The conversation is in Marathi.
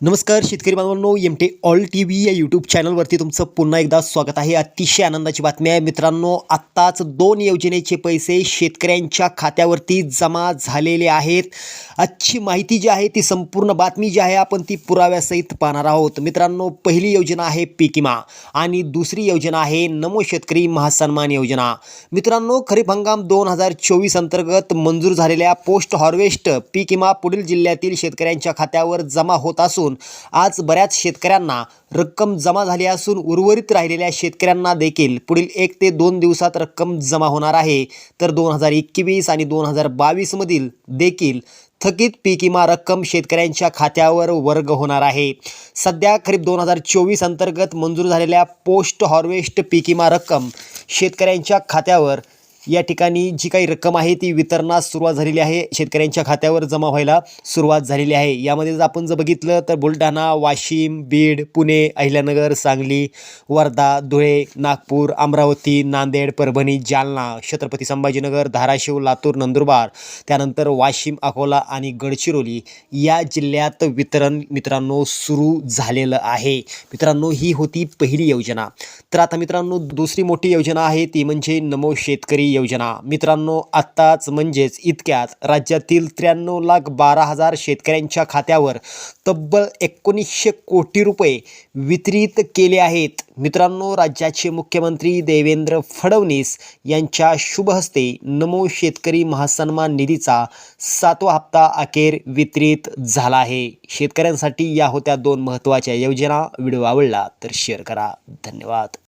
नमस्कार शेतकरी बांधवांनो M T all T V या यूट्यूब चॅनलवरती तुमचं पुन्हा एकदा स्वागत आहे. अतिशय आनंदाची बातमी आहे. मित्रांनो आत्ताच दोन योजनेचे पैसे शेतकऱ्यांच्या खात्यावरती जमा झालेले आहेत. आजची माहिती जी आहे ती संपूर्ण बातमी जी आहे आपण ती पुराव्यासहित पाहणार आहोत. मित्रांनो पहिली योजना आहे पीक विमा आणि दुसरी योजना आहे नमो शेतकरी महासन्मान योजना. मित्रांनो खरीप हंगाम दोन हजार चोवीस अंतर्गत मंजूर झालेल्या पोस्ट हार्वेस्ट पीक विमा पुढील जिल्ह्यातील शेतकऱ्यांच्या खात्यावर जमा होत असून आज बऱ्याच शेतकऱ्यांना रक्कम जमा झाली असून उर्वरित राहिलेल्या शेतकऱ्यांना देखील पुढील एक ते दोन दिवसात रक्कम जमा होणार आहे. तर दोन हजार एकवीस आणि दोन हजार बावीसमधील देखील थकीत पीक विमा रक्कम शेतकऱ्यांच्या खात्यावर वर्ग होणार आहे. सध्या खरीप दोन हजार चोवीस अंतर्गत मंजूर झालेल्या पोस्ट हार्वेस्ट पीक विमा रक्कम शेतकऱ्यांच्या खात्यावर या ठिकाणी जी काही रक्कम आहे ती वितरणास सुरुवात झालेली आहे. शेतकऱ्यांच्या खात्यावर जमा व्हायला सुरुवात झालेली आहे. यामध्ये जर आपण जर बघितलं तर बुलढाणा वाशिम बीड पुणे अहिल्यानगर सांगली वर्धा धुळे नागपूर अमरावती नांदेड परभणी जालना छत्रपती संभाजीनगर धाराशिव लातूर नंदुरबार त्यानंतर वाशिम अकोला आणि गडचिरोली या जिल्ह्यात वितरण मित्रांनो सुरू झालेलं आहे. मित्रांनो ही होती पहिली योजना. तर आता मित्रांनो दुसरी मोठी योजना आहे ती म्हणजे नमो शेतकरी योजना. मित्रांनो आत्ताच म्हणजेच इतक्यात राज्यातील त्र्याण्णव लाख बारा हजार शेतकऱ्यांच्या खात्यावर तब्बल एकोणीसशे कोटी रुपये वितरित केले आहेत. मित्रांनो राज्याचे मुख्यमंत्री देवेंद्र फडणवीस यांच्या शुभहस्ते नमो शेतकरी महासन्मान निधीचा सातवा हप्ता अखेर वितरित झाला आहे. शेतकऱ्यांसाठी या होत्या दोन महत्त्वाच्या योजना. व्हिडिओ आवडला तर शेअर करा. धन्यवाद.